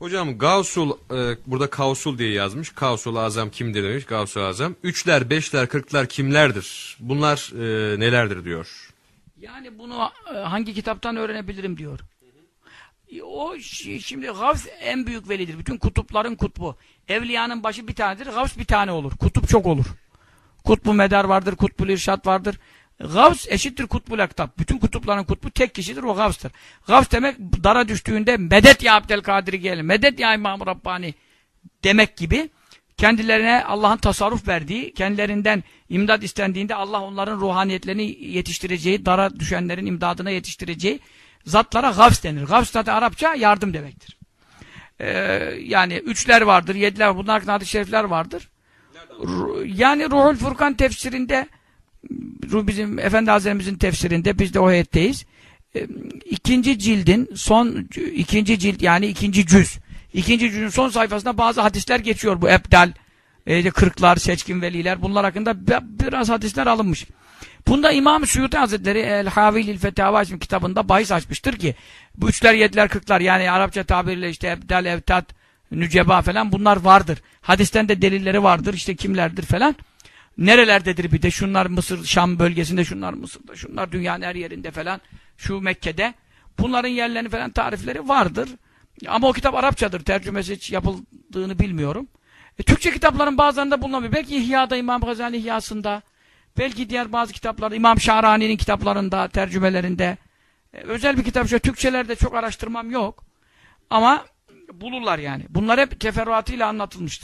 Hocam Gavsul e, burada Kavsul diye yazmış. Kavsul Azam kimdir demiş. Gavsul Azam. Üçler, beşler, kırklar kimlerdir? Bunlar e, nelerdir diyor. Yani bunu e, hangi kitaptan öğrenebilirim diyor. O şi- şimdi Gavs en büyük velidir. Bütün kutupların kutbu. Evliyanın başı bir tanedir. Gavs bir tane olur. Kutup çok olur. Kutbu medar vardır, kutbul irşat vardır. Gavs eşittir kutbul aktap. Bütün kutupların kutbu tek kişidir, o Gavs'tır. Gavs demek dara düştüğünde medet ya Abdelkadir'i gelin, medet ya İmam-ı Rabbani demek gibi kendilerine Allah'ın tasarruf verdiği, kendilerinden imdad istendiğinde Allah onların ruhaniyetlerini yetiştireceği, dara düşenlerin imdadına yetiştireceği zatlara gavs denir. Gavs zaten Arapça yardım demektir. Ee, yani üçler vardır, yediler. Bunlar hakkında hadis-i şerifler vardır. Yani Ruhul Furkan tefsirinde bizim Efendi Hazretlerimizin tefsirinde biz de o heyetteyiz. Ee, ikinci cildin son ikinci cilt yani ikinci cüz. İkinci cüzün son sayfasında bazı hadisler geçiyor bu ebdal, e, kırklar, seçkin veliler bunlar hakkında bi- biraz hadisler alınmış. Bunda İmam Suyuti Hazretleri El Havilil Fetava isimli kitabında bahis açmıştır ki bu üçler, yediler, kırklar yani Arapça tabiriyle işte ebdal, evtat, nüceba falan bunlar vardır. Hadisten de delilleri vardır işte kimlerdir falan. Nerelerdedir bir de şunlar Mısır, Şam bölgesinde, şunlar Mısır'da, şunlar dünyanın her yerinde falan, şu Mekke'de. Bunların yerlerini falan tarifleri vardır. Ama o kitap Arapçadır. Tercümesi hiç yapıldığını bilmiyorum. E, Türkçe kitapların bazılarında bulunabilir. Belki İhya'da, İmam Gazali İhya'sında, belki diğer bazı kitaplar, İmam Şahrani'nin kitaplarında, tercümelerinde. E, özel bir kitap, şöyle Türkçelerde çok araştırmam yok. Ama bulurlar yani. Bunlar hep teferruatıyla anlatılmıştır.